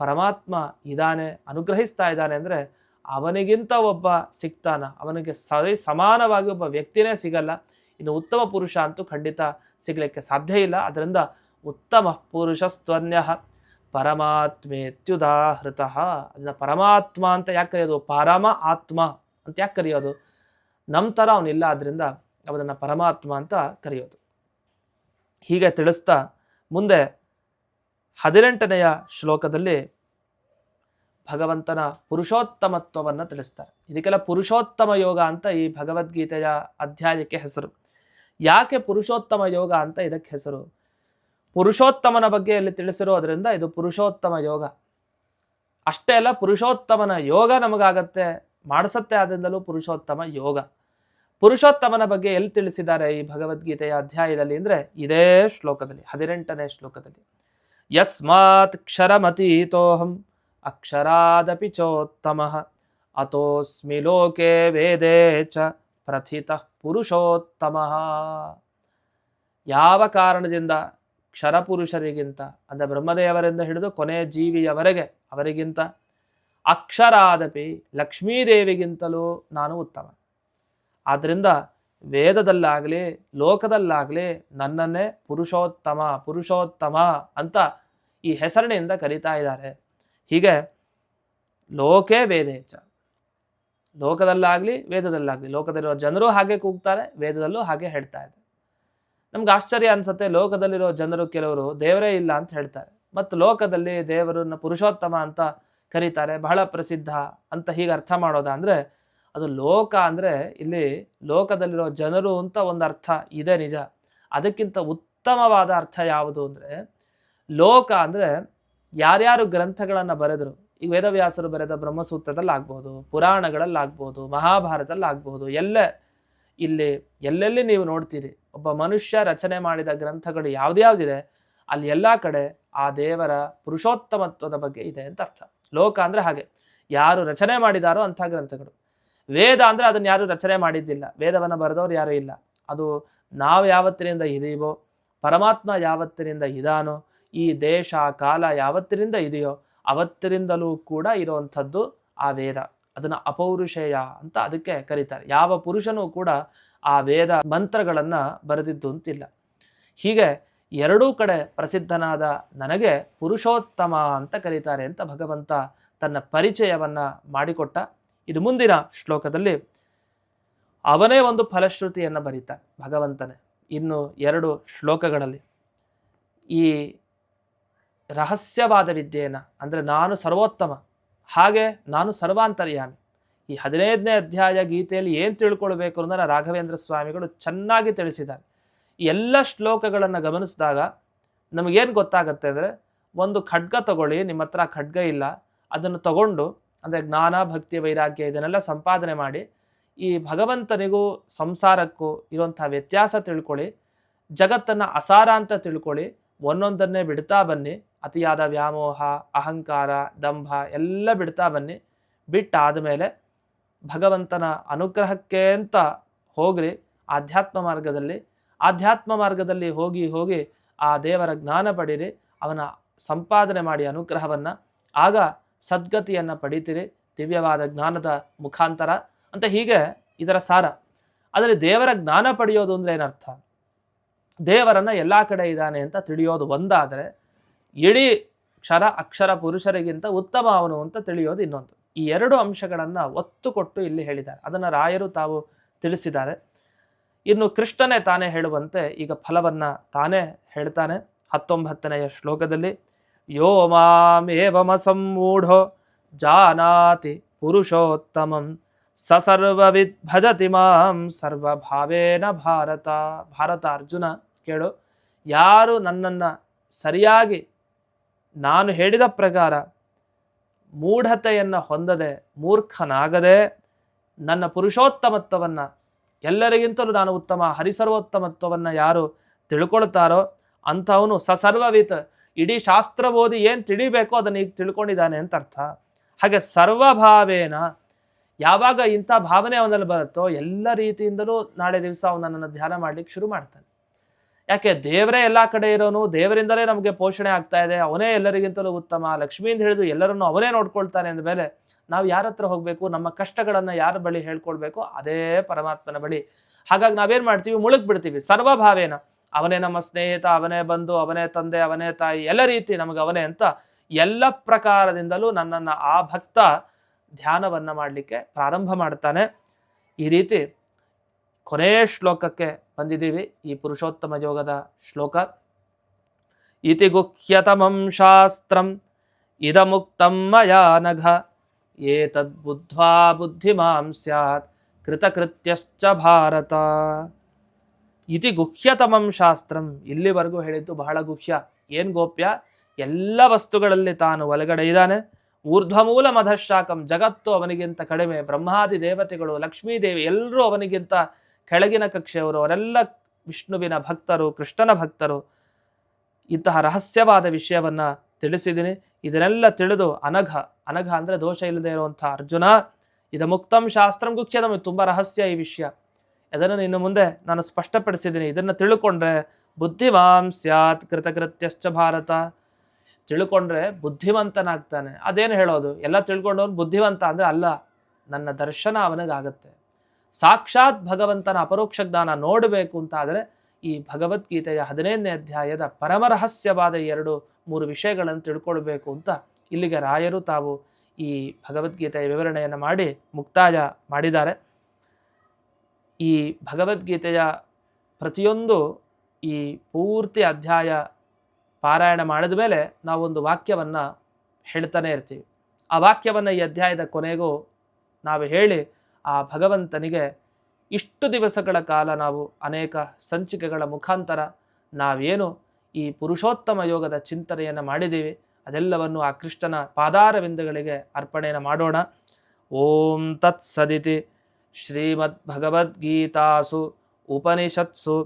S1: ಪರಮಾತ್ಮ ಇದ್ದಾನೆ, ಅನುಗ್ರಹಿಸ್ತಾ ಇದ್ದಾನೆ ಅಂದರೆ ಅವನಿಗಿಂತ ಒಬ್ಬ ಸಿಗ್ತಾನ ಅವನಿಗೆ ಸರಿ ಸಮಾನವಾಗಿ ಒಬ್ಬ ವ್ಯಕ್ತಿನೇ ಸಿಗಲ್ಲ. ಇನ್ನು ಉತ್ತಮ ಪುರುಷ ಅಂತೂ ಖಂಡಿತ ಸಿಗಲಿಕ್ಕೆ ಸಾಧ್ಯ ಇಲ್ಲ. ಅದರಿಂದ ಉತ್ತಮ ಪುರುಷಸ್ತ್ವನ್ಯ ಪರಮಾತ್ಮೇತ್ಯುದಾಹೃತ. ಅದನ್ನ ಪರಮಾತ್ಮ ಅಂತ ಯಾಕೆ ಕರೆಯೋದು? ಪರಮ ಆತ್ಮ ಅಂತ ಯಾಕೆ ಕರೆಯೋದು? ನಮ್ಮ ಥರ ಅವನಿಲ್ಲ ಆದ್ರಿಂದ ಅವನನ್ನು ಪರಮಾತ್ಮ ಅಂತ ಕರೆಯೋದು. ಹೀಗೆ ತಿಳಿಸ್ತಾ ಮುಂದೆ ಹದಿನೆಂಟನೆಯ ಶ್ಲೋಕದಲ್ಲಿ ಭಗವಂತನ ಪುರುಷೋತ್ತಮತ್ವವನ್ನು ತಿಳಿಸ್ತಾರೆ. ಇದಕ್ಕೆಲ್ಲ ಪುರುಷೋತ್ತಮ ಯೋಗ ಅಂತ ಈ ಭಗವದ್ಗೀತೆಯ ಅಧ್ಯಾಯಕ್ಕೆ ಹೆಸರು. ಯಾಕೆ ಪುರುಷೋತ್ತಮ ಯೋಗ ಅಂತ ಇದಕ್ಕೆ ಹೆಸರು? ಪುರುಷೋತ್ತಮನ ಬಗ್ಗೆ ಇಲ್ಲಿ ತಿಳಿಸಿರೋದ್ರಿಂದ ಇದು ಪುರುಷೋತ್ತಮ ಯೋಗ. ಅಷ್ಟೇ ಅಲ್ಲ, ಪುರುಷೋತ್ತಮನ ಯೋಗ ನಮಗಾಗತ್ತೆ, ಮಾಡಿಸತ್ತೆ ಆದ್ದರಿಂದಲೂ ಪುರುಷೋತ್ತಮ ಯೋಗ. ಪುರುಷೋತ್ತಮನ ಬಗ್ಗೆ ಎಲ್ಲಿ ತಿಳಿಸಿದ್ದಾರೆ ಈ ಭಗವದ್ಗೀತೆಯ ಅಧ್ಯಾಯದಲ್ಲಿ ಅಂದರೆ ಇದೇ ಶ್ಲೋಕದಲ್ಲಿ, ಹದಿನೆಂಟನೇ ಶ್ಲೋಕದಲ್ಲಿ. ಯಸ್ಮಾತ್ ಕ್ಷರಮತೀತೋಹಂ, ಅಕ್ಷರಾದಪಿ ಚೋತ್ತಮ, ಅಥೋಸ್ಮಿ ಲೋಕೆ ವೇದೇ ಚ ಪ್ರಥಿತ ಪುರುಷೋತ್ತಮ. ಯಾವ ಕಾರಣದಿಂದ ಕ್ಷರಪುರುಷರಿಗಿಂತ, ಅಂದರೆ ಬ್ರಹ್ಮದೇವರಿಂದ ಹಿಡಿದು ಕೊನೆಯ ಜೀವಿಯವರೆಗೆ ಅವರಿಗಿಂತ ಅಕ್ಷರಾದಪಿ ಲಕ್ಷ್ಮೀದೇವಿಗಿಂತಲೂ ನಾನು ಉತ್ತಮ. ಆದ್ದರಿಂದ ವೇದದಲ್ಲಾಗಲಿ, ಲೋಕದಲ್ಲಾಗಲಿ ನನ್ನನ್ನೇ ಪುರುಷೋತ್ತಮ ಪುರುಷೋತ್ತಮ ಅಂತ ಈ ಹೆಸರಿನಿಂದ ಕರೀತಾ ಇದ್ದಾರೆ. ಹೀಗೆ ಲೋಕೇ ವೇದೇಚ. ಲೋಕದಲ್ಲಾಗಲಿ, ವೇದದಲ್ಲಾಗಲಿ ಲೋಕದಲ್ಲಿರೋ ಜನರು ಹಾಗೆ ಕೂಗ್ತಾರೆ, ವೇದದಲ್ಲೂ ಹಾಗೆ ಹೇಳ್ತಾ ಇದೆ ನಮ್ಗೆ ಆಶ್ಚರ್ಯ ಅನ್ಸುತ್ತೆ, ಲೋಕದಲ್ಲಿರೋ ಜನರು ಕೆಲವರು ದೇವರೇ ಇಲ್ಲ ಅಂತ ಹೇಳ್ತಾರೆ. ಮತ್ತು ಲೋಕದಲ್ಲಿ ದೇವರನ್ನ ಪುರುಷೋತ್ತಮ ಅಂತ ಕರೀತಾರೆ, ಬಹಳ ಪ್ರಸಿದ್ಧ ಅಂತ ಹೀಗೆ ಅರ್ಥ ಮಾಡೋದ ಅಂದ್ರೆ, ಅದು ಲೋಕ ಅಂದ್ರೆ ಇಲ್ಲಿ ಲೋಕದಲ್ಲಿರೋ ಜನರು ಅಂತ ಒಂದು ಅರ್ಥ ಇದೆ ನಿಜ. ಅದಕ್ಕಿಂತ ಉತ್ತಮವಾದ ಅರ್ಥ ಯಾವುದು ಅಂದ್ರೆ, ಲೋಕ ಅಂದ್ರೆ ಯಾರ್ಯಾರು ಗ್ರಂಥಗಳನ್ನು ಬರೆದರು, ಈ ವೇದವ್ಯಾಸರು ಬರೆದ ಬ್ರಹ್ಮಸೂತ್ರದಲ್ಲಿ ಆಗ್ಬೋದು ಪುರಾಣಗಳಲ್ಲಿ ಆಗ್ಬೋದು ಎಲ್ಲೇ ಆಗ್ಬೋದು ಎಲ್ಲ ಇಲ್ಲಿ ಎಲ್ಲೆಲ್ಲಿ ನೀವು ನೋಡ್ತೀರಿ ಒಬ್ಬ ಮನುಷ್ಯ ರಚನೆ ಮಾಡಿದ ಗ್ರಂಥಗಳು ಯಾವ್ದ್ಯಾವ್ದಿದೆ ಅಲ್ಲಿ ಎಲ್ಲ ಕಡೆ ಆ ದೇವರ ಪುರುಷೋತ್ತಮತ್ವದ ಬಗ್ಗೆ ಇದೆ ಅಂತ ಅರ್ಥ. ಲೋಕ ಅಂದ್ರೆ ಹಾಗೆ. ಯಾರು ರಚನೆ ಮಾಡಿದಾರೋ ಅಂಥ ಗ್ರಂಥಗಳು. ವೇದ ಅಂದ್ರೆ ಅದನ್ನ ಯಾರು ರಚನೆ ಮಾಡಿದ್ದಿಲ್ಲ. ವೇದವನ್ನು ಬರೆದವ್ರು ಯಾರು ಇಲ್ಲ. ಅದು ನಾವು ಯಾವತ್ತಿನಿಂದ ಇದೀವೋ, ಪರಮಾತ್ಮ ಯಾವತ್ತಿನಿಂದ ಇದಾನೋ, ಈ ದೇಶ ಕಾಲ ಯಾವತ್ತಿನಿಂದ ಇದೆಯೋ, ಅವತ್ತಿನಿಂದಲೂ ಕೂಡ ಇರುವಂಥದ್ದು ಆ ವೇದ. ಅದನ್ನು ಅಪೌರುಷೇಯ ಅಂತ ಅದಕ್ಕೆ ಕರೀತಾರೆ. ಯಾವ ಪುರುಷನೂ ಕೂಡ ಆ ವೇದ ಮಂತ್ರಗಳನ್ನು ಬರೆದಿದ್ದು ಅಂತಿಲ್ಲ. ಹೀಗೆ ಎರಡೂ ಕಡೆ ಪ್ರಸಿದ್ಧನಾದ ನನಗೆ ಪುರುಷೋತ್ತಮ ಅಂತ ಕರೀತಾರೆ ಅಂತ ಭಗವಂತ ತನ್ನ ಪರಿಚಯವನ್ನ ಮಾಡಿಕೊಟ್ಟ. ಇದು ಮುಂದಿನ ಶ್ಲೋಕದಲ್ಲಿ ಅವನೇ ಒಂದು ಫಲಶ್ರುತಿಯನ್ನು ಬರೀತ ಭಗವಂತನೇ ಇನ್ನು ಎರಡು ಶ್ಲೋಕಗಳಲ್ಲಿ. ಈ ರಹಸ್ಯವಾದ ವಿದ್ಯೆಯನ್ನು ಅಂದರೆ ನಾನು ಸರ್ವೋತ್ತಮ, ಹಾಗೆ ನಾನು ಸರ್ವಾಂತರ್ಯಾಮಿ ಈ ಹದಿನೈದನೇ ಅಧ್ಯಾಯ ಗೀತೆಯಲ್ಲಿ ಏನು ತಿಳ್ಕೊಳ್ಬೇಕು ಅಂದ್ರೆ ರಾಘವೇಂದ್ರ ಸ್ವಾಮಿಗಳು ಚೆನ್ನಾಗಿ ತಿಳಿಸಿದ್ದಾರೆ. ಎಲ್ಲ ಶ್ಲೋಕಗಳನ್ನು ಗಮನಿಸಿದಾಗ ನಮಗೇನು ಗೊತ್ತಾಗುತ್ತೆ ಅಂದರೆ ಒಂದು ಖಡ್ಗ ತಗೊಳ್ಳಿ, ನಿಮ್ಮ ಹತ್ರ ಖಡ್ಗ ಇಲ್ಲ, ಅದನ್ನು ತಗೊಂಡು, ಅಂದರೆ ಜ್ಞಾನ, ಭಕ್ತಿ, ವೈರಾಗ್ಯ ಇದನ್ನೆಲ್ಲ ಸಂಪಾದನೆ ಮಾಡಿ, ಈ ಭಗವಂತನಿಗೂ ಸಂಸಾರಕ್ಕೂ ಇರುವಂಥ ವ್ಯತ್ಯಾಸ ತಿಳ್ಕೊಳ್ಳಿ, ಜಗತ್ತನ್ನು ಅಸಾರ ಅಂತ ತಿಳ್ಕೊಳ್ಳಿ, ಒಂದೊಂದನ್ನೇ ಬಿಡ್ತಾ ಬನ್ನಿ, ಅತಿಯಾದ ವ್ಯಾಮೋಹ, ಅಹಂಕಾರ, ದಂಭ ಎಲ್ಲ ಬಿಡ್ತಾ ಬನ್ನಿ ಬಿಟ್ಟಾದ ಮೇಲೆ ಭಗವಂತನ ಅನುಗ್ರಹಕ್ಕೆ ಅಂತ ಹೋಗ್ರಿ ಆಧ್ಯಾತ್ಮ ಮಾರ್ಗದಲ್ಲಿ. ಆಧ್ಯಾತ್ಮ ಮಾರ್ಗದಲ್ಲಿ ಹೋಗಿ ಹೋಗಿ ಆ ದೇವರ ಜ್ಞಾನ ಪಡೀರಿ, ಅವನ ಸಂಪಾದನೆ ಮಾಡಿ ಅನುಗ್ರಹವನ್ನು, ಆಗ ಸದ್ಗತಿಯನ್ನು ಪಡಿತೀರಿ, ದಿವ್ಯವಾದ ಜ್ಞಾನದ ಮುಖಾಂತರ ಅಂತ ಹೀಗೆ ಇದರ ಸಾರ. ಆದರೆ ದೇವರ ಜ್ಞಾನ ಪಡೆಯೋದು ಅಂದರೆ ಏನರ್ಥ? ದೇವರನ್ನು ಎಲ್ಲ ಕಡೆ ಇದ್ದಾನೆ ಅಂತ ತಿಳಿಯೋದು ಒಂದಾದರೆ, ಇಡೀ ಕ್ಷರ, ಅಕ್ಷರ, ಪುರುಷರಿಗಿಂತ ಉತ್ತಮ ಅವನು ಅಂತ ತಿಳಿಯೋದು ಇನ್ನೊಂದು. ಈ ಎರಡು ಅಂಶಗಳನ್ನು ಒತ್ತು ಕೊಟ್ಟು ಇಲ್ಲಿ ಹೇಳಿದ್ದಾರೆ. ಅದನ್ನು ರಾಯರು ತಾವು ತಿಳಿಸಿದ್ದಾರೆ. ಇನ್ನು ಕೃಷ್ಣನೇ ತಾನೇ ಹೇಳುವಂತೆ ಈಗ ಫಲವನ್ನು ತಾನೇ ಹೇಳ್ತಾನೆ. ಹತ್ತೊಂಬತ್ತನೆಯ ಶ್ಲೋಕದಲ್ಲಿ ಯೋ ಮಾಮೇವಮಸಮ್ಮೂಢೋ ಜಾನಾತಿ ಪುರುಷೋತ್ತಮಂ ಸ ಸರ್ವವಿದ್ ಭಜತಿ ಮಾಂ ಸರ್ವಭಾವೇನ ಭಾರತ. ಭಾರತ ಅರ್ಜುನ ಕೇಳು, ಯಾರು ನನ್ನನ್ನು ಸರಿಯಾಗಿ ನಾನು ಹೇಳಿದ ಪ್ರಕಾರ ಮೂಢತೆಯನ್ನು ಹೊಂದದೆ ಮೂರ್ಖನಾಗದೆ ನನ್ನ ಪುರುಷೋತ್ತಮತ್ವವನ್ನು ಎಲ್ಲರಿಗಿಂತಲೂ ನಾನು ಉತ್ತಮ, ಹರಿಸರ್ವೋತ್ತಮತ್ವವನ್ನು ಯಾರು ತಿಳ್ಕೊಳ್ತಾರೋ ಅಂಥವನು ಸಸರ್ವವಿತ್. ಇಡೀ ಶಾಸ್ತ್ರ ಓದಿ ಏನು ತಿಳಿಬೇಕೋ ಅದನ್ನು ಈಗ ತಿಳ್ಕೊಂಡಿದ್ದಾನೆ ಅಂತ ಅರ್ಥ. ಹಾಗೆ ಸರ್ವಭಾವೇನ ಯಾವಾಗ ಇಂಥ ಭಾವನೆ ಅವನಲ್ಲಿ ಬರುತ್ತೋ ಎಲ್ಲ ರೀತಿಯಿಂದಲೂ ನಾಳೆ ದಿವಸ ಅವನನ್ನು ಧ್ಯಾನ ಮಾಡ್ಲಿಕ್ಕೆ ಶುರು ಮಾಡ್ತಾನೆ. ಯಾಕೆ ದೇವರೇ ಎಲ್ಲ ಕಡೆ ಇರೋನು, ದೇವರಿಂದಲೇ ನಮಗೆ ಪೋಷಣೆ ಆಗ್ತಾ ಇದೆ, ಅವನೇ ಎಲ್ಲರಿಗಿಂತಲೂ ಉತ್ತಮ. ಲಕ್ಷ್ಮಿಯಿಂದ ಹಿಡಿದು ಎಲ್ಲರನ್ನು ಅವನೇ ನೋಡ್ಕೊಳ್ತಾನೆ ಅಂದಮೇಲೆ ನಾವು ಯಾರ ಹತ್ರ ಹೋಗಬೇಕು, ನಮ್ಮ ಕಷ್ಟಗಳನ್ನು ಯಾರ ಬಳಿ ಹೇಳ್ಕೊಳ್ಬೇಕು, ಅದೇ ಪರಮಾತ್ಮನ ಬಳಿ. ಹಾಗಾಗಿ ನಾವೇನ್ ಮಾಡ್ತೀವಿ? ಮುಳುಗ್ ಬಿಡ್ತೀವಿ ಸರ್ವಭಾವೇನ. ಅವನೇ ನಮ್ಮ ಸ್ನೇಹಿತ, ಅವನೇ ಬಂಧು, ಅವನೇ ತಂದೆ, ಅವನೇ ತಾಯಿ, ಎಲ್ಲ ರೀತಿ ನಮಗೆ ಅವನೇ ಅಂತ ಎಲ್ಲ ಪ್ರಕಾರದಿಂದಲೂ ನನ್ನನ್ನು ಆ ಭಕ್ತ ಧ್ಯಾನವನ್ನ ಮಾಡಲಿಕ್ಕೆ ಪ್ರಾರಂಭ ಮಾಡ್ತಾನೆ. ಈ ರೀತಿ ಕೊನೆಯ ಶ್ಲೋಕಕ್ಕೆ ಬಂದಿದ್ದೀವಿ ಈ ಪುರುಷೋತ್ತಮ ಯೋಗದ ಶ್ಲೋಕ. ಇತಿ ಗುಹ್ಯತಮಂ ಶಾಸ್ತ್ರಂ ಇದಮುಕ್ತಂ ಮಯಾ ನಘ. ಏತದ್ಬುದ್ಧ್ವಾ ಬುದ್ಧಿಮಾಂ ಸ್ಯಾತ್. ಕೃತಕೃತ್ಯಶ್ಚ ಭಾರತ. ಇತಿ ಗುಹ್ಯತಮಂ ಶಾಸ್ತ್ರಂ. ಇಲ್ಲಿವರೆಗೂ ಹೇಳಿದ್ದು ಬಹಳ ಗುಹ್ಯ. ಏನು ಗೋಪ್ಯ? ಎಲ್ಲ ವಸ್ತುಗಳಲ್ಲಿ ತಾನು ಒಳಗಡೆ ಇದ್ದಾನೆ. ಊರ್ಧ್ವಮೂಲ ಮಧಶಾಕಂ ಜಗತ್ತು ಅವನಿಗಿಂತ ಕಡಿಮೆ. ಬ್ರಹ್ಮಾದಿ ದೇವತೆಗಳು, ಲಕ್ಷ್ಮೀದೇವಿ ಎಲ್ಲರೂ ಅವನಿಗಿಂತ ಕೆಳಗಿನ ಕಕ್ಷೆಯವರು, ಅವರೆಲ್ಲ ವಿಷ್ಣುವಿನ ಭಕ್ತರು, ಕೃಷ್ಣನ ಭಕ್ತರು, ಇಂತಹ ರಹಸ್ಯವಾದ ವಿಷಯವನ್ನು ತಿಳಿಸಿದ್ದೀನಿ. ಇದನ್ನೆಲ್ಲ ತಿಳಿದು ಅನಘ ಅನಘ ಅಂದರೆ ದೋಷ ಇಲ್ಲದೆ ಇರುವಂಥ ಅರ್ಜುನ, ಇದು ಮುಕ್ತಂ ಶಾಸ್ತ್ರಂ ನಮಗೆ ತುಂಬ ರಹಸ್ಯ ಈ ವಿಷಯ. ಅದನ್ನು ಇನ್ನು ಮುಂದೆ ನಾನು ಸ್ಪಷ್ಟಪಡಿಸಿದ್ದೀನಿ. ಇದನ್ನು ತಿಳ್ಕೊಂಡ್ರೆ ಬುದ್ಧಿವಾಂ ಸ್ಯಾತ್ ಕೃತಕೃತ್ಯಶ್ಚ ಭಾರತ. ತಿಳ್ಕೊಂಡ್ರೆ ಬುದ್ಧಿವಂತನಾಗ್ತಾನೆ. ಅದೇನು ಹೇಳೋದು? ಎಲ್ಲ ತಿಳ್ಕೊಂಡವನು ಬುದ್ಧಿವಂತ ಅಂದರೆ ಅಲ್ಲ, ನನ್ನ ದರ್ಶನ ಅವನಿಗಾಗತ್ತೆ. ಸಾಕ್ಷಾತ್ ಭಗವಂತನ ಅಪರೋಕ್ಷ ಜ್ಞಾನ ನೋಡಬೇಕು ಅಂತ ಆದರೆ ಈ ಭಗವದ್ಗೀತೆಯ ಹದಿನೈದನೇ ಅಧ್ಯಾಯದ ಪರಮರಹಸ್ಯವಾದ ಎರಡು ಮೂರು ವಿಷಯಗಳನ್ನು ತಿಳ್ಕೊಳ್ಬೇಕು ಅಂತ ಇಲ್ಲಿಗೆ ರಾಯರು ತಾವು ಈ ಭಗವದ್ಗೀತೆಯ ವಿವರಣೆಯನ್ನು ಮಾಡಿ ಮುಕ್ತಾಯ ಮಾಡಿದ್ದಾರೆ. ಈ ಭಗವದ್ಗೀತೆಯ ಪ್ರತಿಯೊಂದು ಈ ಪೂರ್ತಿ ಅಧ್ಯಾಯ ಪಾರಾಯಣ ಮಾಡಿದ ಮೇಲೆ ನಾವೊಂದು ವಾಕ್ಯವನ್ನು ಹೇಳ್ತಾನೆ ಇರ್ತೀವಿ. ಆ ವಾಕ್ಯವನ್ನು ಈ ಅಧ್ಯಾಯದ ಕೊನೆಗೂ ನಾವು ಹೇಳಿ ಆ ಭಗವಂತನಿಗೆ ಇಷ್ಟು ದಿವಸಗಳ ಕಾಲ ನಾವು ಅನೇಕ ಸಂಚಿಕೆಗಳ ಮುಖಾಂತರ ನಾವೇನು ಈ ಪುರುಷೋತ್ತಮ ಯೋಗದ ಚಿಂತನೆಯನ್ನು ಮಾಡಿದ್ದೀವಿ, ಅದೆಲ್ಲವನ್ನು ಆ ಕೃಷ್ಣನ ಪಾದಾರವಿಂದಗಳಿಗೆ ಅರ್ಪಣೆಯನ್ನು ಮಾಡೋಣ. ಓಂ ತತ್ಸದಿತಿ ಶ್ರೀಮದ್ ಭಗವದ್ಗೀತಾಸು ಉಪನಿಷತ್ಸು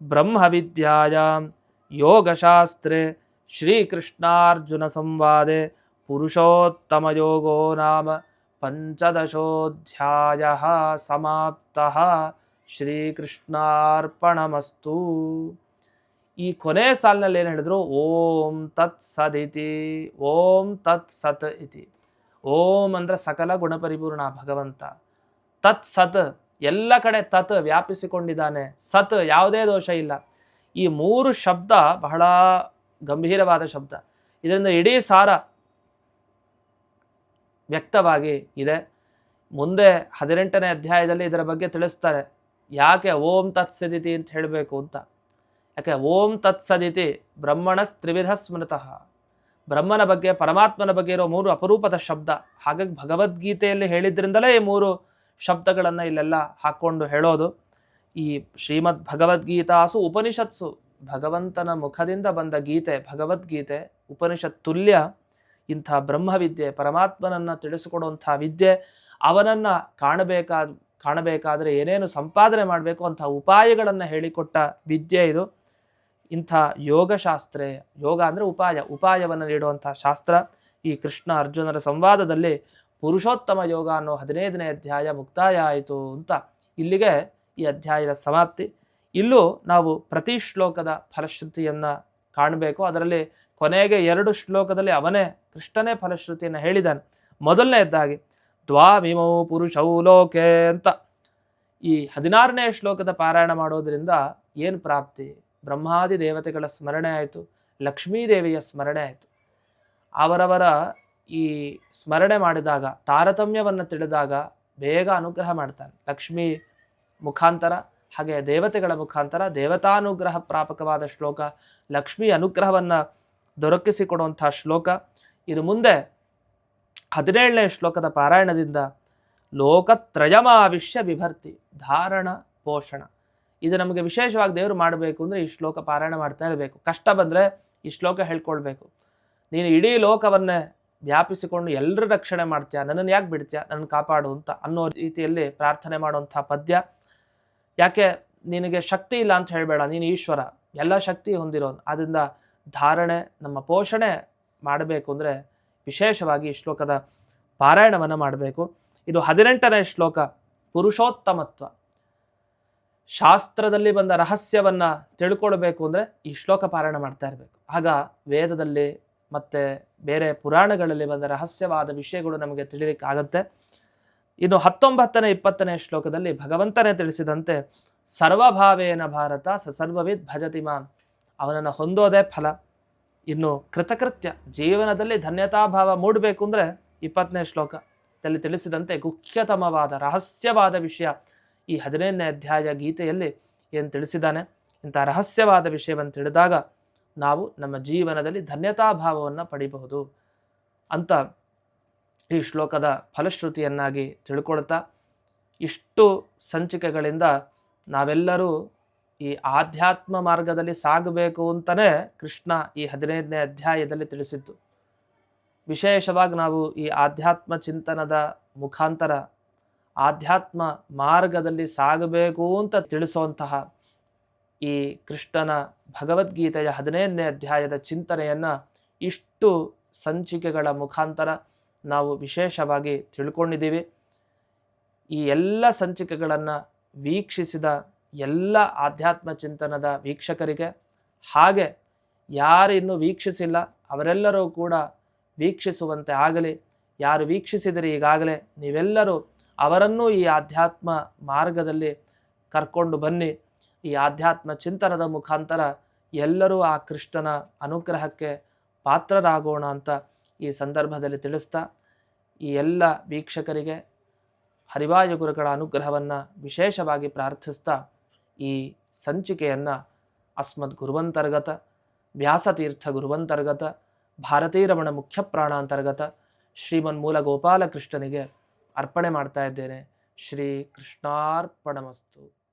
S1: ಬ್ರಹ್ಮವಿದ್ಯಾಯಾಂ ಯೋಗಶಾಸ್ತ್ರೆ ಶ್ರೀಕೃಷ್ಣಾರ್ಜುನ ಸಂವಾದೆ ಪುರುಷೋತ್ತಮಯೋಗೋ ನಾಮ. ಪಂಚದಶೋಧ್ಯಾಯ ಸಮಾಪ್ತಃ ಶ್ರೀಕೃಷ್ಣಾರ್ಪಣಮಸ್ತು ಈ ಕೊನೆ ಸಾಲಿನಲ್ಲಿ ಏನು ಹೇಳಿದ್ರು? ಓಂ ತತ್ ಸದಿತಿ ಓಂ ತತ್ ಸತ್ ಇತಿ. ಓಂ ಅಂದ್ರೆ ಸಕಲ ಗುಣಪರಿಪೂರ್ಣ ಭಗವಂತ. ತತ್ ಸತ್, ಎಲ್ಲ ಕಡೆ ತತ್ ವ್ಯಾಪಿಸಿಕೊಂಡಿದ್ದಾನೆ. ಸತ್ ಯಾವುದೇ ದೋಷ ಇಲ್ಲ. ಈ ಮೂರು ಶಬ್ದ ಬಹಳ ಗಂಭೀರವಾದ ಶಬ್ದ. ಇದರಿಂದ ಇಡೀ ಸಾರ ವ್ಯಕ್ತವಾಗಿ ಇದೆ. ಮುಂದೆ ಹದಿನೆಂಟನೇ ಅಧ್ಯಾಯದಲ್ಲಿ ಇದರ ಬಗ್ಗೆ ತಿಳಿಸ್ತಾರೆ. ಯಾಕೆ ಓಂ ತತ್ಸದಿತಿ ಅಂತ ಹೇಳಬೇಕು ಅಂತ? ಯಾಕೆ ಓಂ ತತ್ಸದಿತಿ ಬ್ರಹ್ಮಣ ತ್ರಿವಿಧ ಸ್ಮೃತಃ? ಬ್ರಹ್ಮನ ಬಗ್ಗೆ, ಪರಮಾತ್ಮನ ಬಗ್ಗೆ ಇರೋ ಮೂರು ಅಪರೂಪದ ಶಬ್ದ. ಹಾಗಾಗಿ ಭಗವದ್ಗೀತೆಯಲ್ಲಿ ಹೇಳಿದ್ರಿಂದಲೇ ಈ ಮೂರು ಶಬ್ದಗಳನ್ನು ಇಲ್ಲೆಲ್ಲ ಹಾಕ್ಕೊಂಡು ಹೇಳೋದು. ಈ ಶ್ರೀಮದ್ ಭಗವದ್ಗೀತಾಸು ಉಪನಿಷತ್ಸು. ಭಗವಂತನ ಮುಖದಿಂದ ಬಂದ ಗೀತೆ, ಭಗವದ್ಗೀತೆ, ಉಪನಿಷತ್ ತುಲ್ಯ ಇಂಥ ಬ್ರಹ್ಮವಿದ್ಯೆ, ಪರಮಾತ್ಮನನ್ನು ತಿಳಿಸಿಕೊಡುವಂಥ ವಿದ್ಯೆ, ಅವನನ್ನು ಕಾಣಬೇಕಾದ ಕಾಣಬೇಕಾದರೆ ಏನೇನು ಸಂಪಾದನೆ ಮಾಡಬೇಕು ಅಂಥ ಉಪಾಯಗಳನ್ನು ಹೇಳಿಕೊಟ್ಟ ವಿದ್ಯೆ ಇದು. ಇಂಥ ಯೋಗಶಾಸ್ತ್ರ, ಯೋಗ ಅಂದರೆ ಉಪಾಯ, ಉಪಾಯವನ್ನು ನೀಡುವಂಥ ಶಾಸ್ತ್ರ. ಈ ಕೃಷ್ಣ ಅರ್ಜುನರ ಸಂವಾದದಲ್ಲಿ ಪುರುಷೋತ್ತಮ ಯೋಗ ಅನ್ನೋ ಹದಿನೈದನೇ ಅಧ್ಯಾಯ ಮುಕ್ತಾಯ ಆಯಿತು ಅಂತ ಇಲ್ಲಿಗೆ ಈ ಅಧ್ಯಾಯದ ಸಮಾಪ್ತಿ. ಇಲ್ಲೂ ನಾವು ಪ್ರತಿ ಶ್ಲೋಕದ ಫಲಶ್ರುತಿಯನ್ನು ಕಾಣಬೇಕು. ಅದರಲ್ಲಿ ಕೊನೆಗೆ ಎರಡು ಶ್ಲೋಕದಲ್ಲಿ ಅವನೇ ಕೃಷ್ಣನೇ ಫಲಶ್ರುತಿಯನ್ನು ಹೇಳಿದ್ದಾನೆ. ಮೊದಲನೇದಾಗಿ ದ್ವಾಮಿಮೌ ಪುರುಷೌ ಲೋಕೆ ಅಂತ. ಈ ಹದಿನಾರನೇ ಶ್ಲೋಕದ ಪಾರಾಯಣ ಮಾಡೋದರಿಂದ ಏನು ಪ್ರಾಪ್ತಿ? ಬ್ರಹ್ಮಾದಿ ದೇವತೆಗಳ ಸ್ಮರಣೆ ಆಯಿತು, ಲಕ್ಷ್ಮೀದೇವಿಯ ಸ್ಮರಣೆ ಆಯಿತು. ಅವರವರ ಈ ಸ್ಮರಣೆ ಮಾಡಿದಾಗ, ತಾರತಮ್ಯವನ್ನು ತಿಳಿದಾಗ ಬೇಗ ಅನುಗ್ರಹ ಮಾಡ್ತಾನೆ. ಲಕ್ಷ್ಮೀ ಮುಖಾಂತರ, ಹಾಗೆ ದೇವತೆಗಳ ಮುಖಾಂತರ ದೇವತಾನುಗ್ರಹ ಪ್ರಾಪಕವಾದ ಶ್ಲೋಕ, ಲಕ್ಷ್ಮೀ ಅನುಗ್ರಹವನ್ನು ದೊರಕಿಸಿಕೊಡುವಂಥ ಶ್ಲೋಕ. ಇದು ಮುಂದೆ ಹದಿನೇಳನೇ ಶ್ಲೋಕದ ಪಾರಾಯಣದಿಂದ ಲೋಕತ್ರಯಮಾವಿಷ್ಯ ವಿಭರ್ತಿ, ಧಾರಣ, ಪೋಷಣ. ಇದು ನಮಗೆ ವಿಶೇಷವಾಗಿ ದೇವರು ಮಾಡಬೇಕು ಅಂದರೆ ಈ ಶ್ಲೋಕ ಪಾರಾಯಣ ಮಾಡ್ತಾ ಇರಬೇಕು. ಕಷ್ಟ ಬಂದರೆ ಈ ಶ್ಲೋಕ ಹೇಳ್ಕೊಳ್ಬೇಕು ನೀನು ಇಡೀ ಲೋಕವನ್ನೇ ವ್ಯಾಪಿಸಿಕೊಂಡು ಎಲ್ಲರ ರಕ್ಷಣೆ ಮಾಡ್ತೀಯ? ನನ್ನನ್ನು ಯಾಕೆ ಬಿಡ್ತೀಯ? ನನ್ನ ಕಾಪಾಡು ಅಂತ ಅನ್ನೋ ರೀತಿಯಲ್ಲಿ ಪ್ರಾರ್ಥನೆ ಮಾಡುವಂಥ ಪದ್ಯ. ಯಾಕೆ? ನಿನಗೆ ಶಕ್ತಿ ಇಲ್ಲ ಅಂತ ಹೇಳಬೇಡ. ನೀನು ಈಶ್ವರ. ಎಲ್ಲ ಶಕ್ತಿ ಹೊಂದಿರೋನು. ಆದ್ದರಿಂದ ಧಾರಣೆ, ನಮ್ಮ ಪೋಷಣೆ ಮಾಡಬೇಕು ಅಂದರೆ ವಿಶೇಷವಾಗಿ ಈ ಶ್ಲೋಕದ ಪಾರಾಯಣವನ್ನು ಮಾಡಬೇಕು. ಇದು ಹದಿನೆಂಟನೇ ಶ್ಲೋಕ, ಪುರುಷೋತ್ತಮತ್ವ. ಶಾಸ್ತ್ರದಲ್ಲಿ ಬಂದ ರಹಸ್ಯವನ್ನ ತಿಳ್ಕೊಳ್ಬೇಕು ಅಂದರೆ ಈ ಶ್ಲೋಕ ಪಾರಾಯಣ ಮಾಡ್ತಾ ಇರಬೇಕು. ಆಗ ವೇದದಲ್ಲಿ ಮತ್ತೆ ಬೇರೆ ಪುರಾಣಗಳಲ್ಲಿ ಬಂದ ರಹಸ್ಯವಾದ ವಿಷಯಗಳು ನಮಗೆ ತಿಳಿಲಿಕ್ಕಾಗತ್ತೆ. ಇನ್ನು ಹತ್ತೊಂಬತ್ತನೇ, ಇಪ್ಪತ್ತನೇ ಶ್ಲೋಕದಲ್ಲಿ ಭಗವಂತನೇ ತಿಳಿಸಿದಂತೆ, ಸರ್ವಭಾವೇನ ಭಾರತ ಸ ಸರ್ವವಿದ್ ಭಜತಿ ಮಾಂ. ಅವನನ್ನು ಹೊಂದೋದೇ ಫಲ. ಇನ್ನು ಕೃತಕೃತ್ಯ, ಜೀವನದಲ್ಲಿ ಧನ್ಯತಾಭಾವ ಮೂಡಬೇಕು ಅಂದರೆ ಇಪ್ಪತ್ತನೇ ಶ್ಲೋಕ. ಇಲ್ಲಿ ತಿಳಿಸಿದಂತೆ ಗುಖ್ಯತಮವಾದ ರಹಸ್ಯವಾದ ವಿಷಯ ಈ ಹದಿನೈದನೇ ಅಧ್ಯಾಯ ಗೀತೆಯಲ್ಲಿ ಏನು ತಿಳಿಸಿದ್ದಾನೆ? ಇಂಥ ರಹಸ್ಯವಾದ ವಿಷಯವನ್ನು ತಿಳಿದಾಗ ನಾವು ನಮ್ಮ ಜೀವನದಲ್ಲಿ ಧನ್ಯತಾಭಾವವನ್ನು ಪಡಿಬಹುದು ಅಂತ ಈ ಶ್ಲೋಕದ ಫಲಶ್ರುತಿಯನ್ನಾಗಿ ತಿಳ್ಕೊಳ್ತಾ ಇಷ್ಟು ಸಂಚಿಕೆಗಳಿಂದ ನಾವೆಲ್ಲರೂ ಈ ಆಧ್ಯಾತ್ಮ ಮಾರ್ಗದಲ್ಲಿ ಸಾಗಬೇಕು ಅಂತಲೇ ಕೃಷ್ಣ ಈ ಹದಿನೈದನೇ ಅಧ್ಯಾಯದಲ್ಲಿ ತಿಳಿಸಿದ್ದು. ವಿಶೇಷವಾಗಿ ನಾವು ಈ ಆಧ್ಯಾತ್ಮ ಚಿಂತನದ ಮುಖಾಂತರ ಆಧ್ಯಾತ್ಮ ಮಾರ್ಗದಲ್ಲಿ ಸಾಗಬೇಕು ಅಂತ ತಿಳಿಸುವಂತಹ ಈ ಕೃಷ್ಣನ ಭಗವದ್ಗೀತೆಯ ಹದಿನೈದನೇ ಅಧ್ಯಾಯದ ಚಿಂತನೆಯನ್ನು ಇಷ್ಟು ಸಂಚಿಕೆಗಳ ಮುಖಾಂತರ ನಾವು ವಿಶೇಷವಾಗಿ ತಿಳ್ಕೊಂಡಿದ್ದೀವಿ. ಈ ಎಲ್ಲ ಸಂಚಿಕೆಗಳನ್ನು ವೀಕ್ಷಿಸಿದ ಎಲ್ಲ ಆಧ್ಯಾತ್ಮ ಚಿಂತನದ ವೀಕ್ಷಕರಿಗೆ, ಹಾಗೆ ಯಾರು ಇನ್ನೂ ವೀಕ್ಷಿಸಿಲ್ಲ, ಅವರೆಲ್ಲರೂ ಕೂಡ ವೀಕ್ಷಿಸುವಂತೆ ಆಗಲಿ. ಯಾರು ವೀಕ್ಷಿಸಿದರೆ ಈಗಾಗಲೇ, ನೀವೆಲ್ಲರೂ ಅವರನ್ನೂ ಈ ಆಧ್ಯಾತ್ಮ ಮಾರ್ಗದಲ್ಲಿ ಕರ್ಕೊಂಡು ಬನ್ನಿ. ಈ ಆಧ್ಯಾತ್ಮ ಚಿಂತನದ ಮುಖಾಂತರ ಎಲ್ಲರೂ ಆ ಕೃಷ್ಣನ ಅನುಗ್ರಹಕ್ಕೆ ಪಾತ್ರರಾಗೋಣ ಅಂತ ಈ ಸಂದರ್ಭದಲ್ಲಿ ತಿಳಿಸ್ತಾ, ಈ ಎಲ್ಲ ವೀಕ್ಷಕರಿಗೆ ಹರಿವಾಯುಗುರುಗಳ ಅನುಗ್ರಹವನ್ನು ವಿಶೇಷವಾಗಿ ಪ್ರಾರ್ಥಿಸ್ತಾ ಈ ಸಂಚಿಕೆಯನ್ನು ಅಸ್ಮದ್ ಗುರುವಂತರ್ಗತ, ವ್ಯಾಸತೀರ್ಥ ಗುರುವಂತರ್ಗತ, ಭಾರತೀರಮಣ ಮುಖ್ಯ ಪ್ರಾಣಾಂತರ್ಗತ ಶ್ರೀಮನ್ಮೂಲ ಗೋಪಾಲಕೃಷ್ಣನಿಗೆ ಅರ್ಪಣೆ ಮಾಡ್ತಾ ಇದ್ದೇನೆ. ಶ್ರೀ ಕೃಷ್ಣಾರ್ಪಣಮಸ್ತು